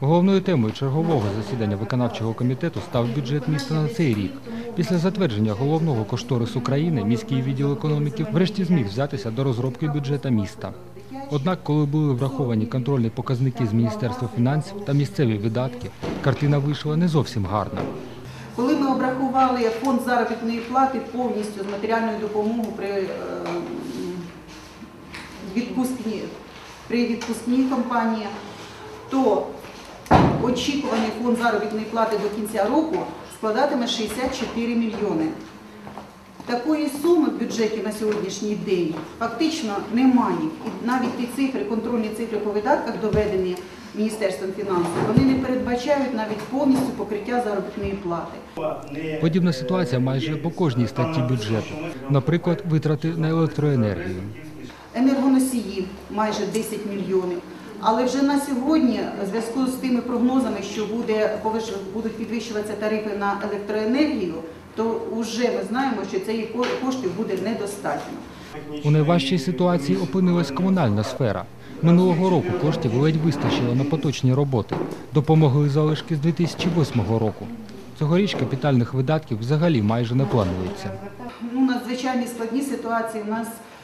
Головною темою чергового засідання виконавчого комітету став бюджет міста на цей рік. Після затвердження головного кошторису країни міський відділ економіки врешті зміг взятися до розробки бюджета міста. Однак, коли були враховані контрольні показники з Міністерства фінансів та місцеві видатки, картина вийшла не зовсім гарна. Коли ми обрахували фонд заробітної плати повністю з матеріальною допомогою при е, відпускні, при відпускній кампанії, то очікуваний фонд заробітної плати до кінця року складатиме 64 мільйони. Такої суми в бюджеті на сьогоднішній день фактично немає. І навіть ті цифри, контрольні цифри по видатках, доведені Міністерством фінансів, вони не передбачають навіть повністю покриття заробітної плати. Подібна ситуація майже по кожній статті бюджету. Наприклад, витрати на електроенергію. енергоносії майже 10 мільйонів. Але вже на сьогодні, в зв'язку з тими прогнозами, що буде, будуть підвищуватися тарифи на електроенергію, то вже ми знаємо, що цієї коштів буде недостатньо. У найважчій ситуації опинилась комунальна сфера. Минулого року коштів ледь вистачило на поточні роботи. Допомогли залишки з 2008 року. Цьогоріч капітальних видатків взагалі майже не планується. Ну, надзвичайні складні ситуації у нас е,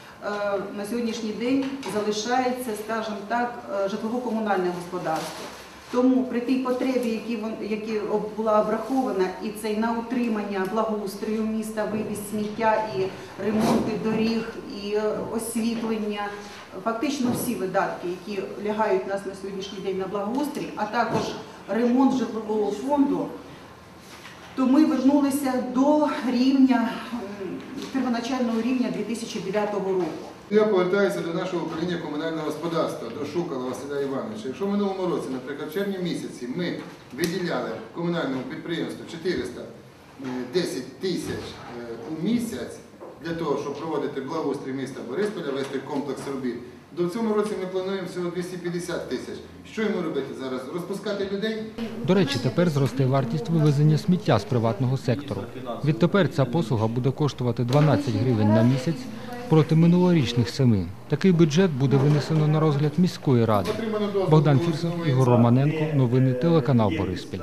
на сьогоднішній день залишається, скажімо так, е, житлово-комунальне господарство. Тому при тій потребі, які, була обрахована, і це на утримання благоустрою міста, вивіз сміття, і ремонти доріг, і е, освітлення, фактично всі видатки, які лягають нас на сьогоднішній день на благоустрій, а також ремонт житлового фонду, то ми вернулися до рівня первоначального рівня 2009 року. Я повертаюся до нашого управління комунального господарства, до Шукала Василя Івановича. Якщо в минулому році, наприклад, в червні місяці ми виділяли комунальному підприємству 410 тисяч е, у місяць для того, щоб проводити благоустрій міста Борисполя, вести комплекс робіт, то в цьому році ми плануємо всього 250 тисяч. Що йому робити зараз? Розпускати людей? До речі, тепер зросте вартість вивезення сміття з приватного сектору. Відтепер ця послуга буде коштувати 12 гривень на місяць проти минулорічних 7. Такий бюджет буде винесено на розгляд міської ради. Богдан до Фірсов, Ігор Романенко. Новини телеканал Бориспіль.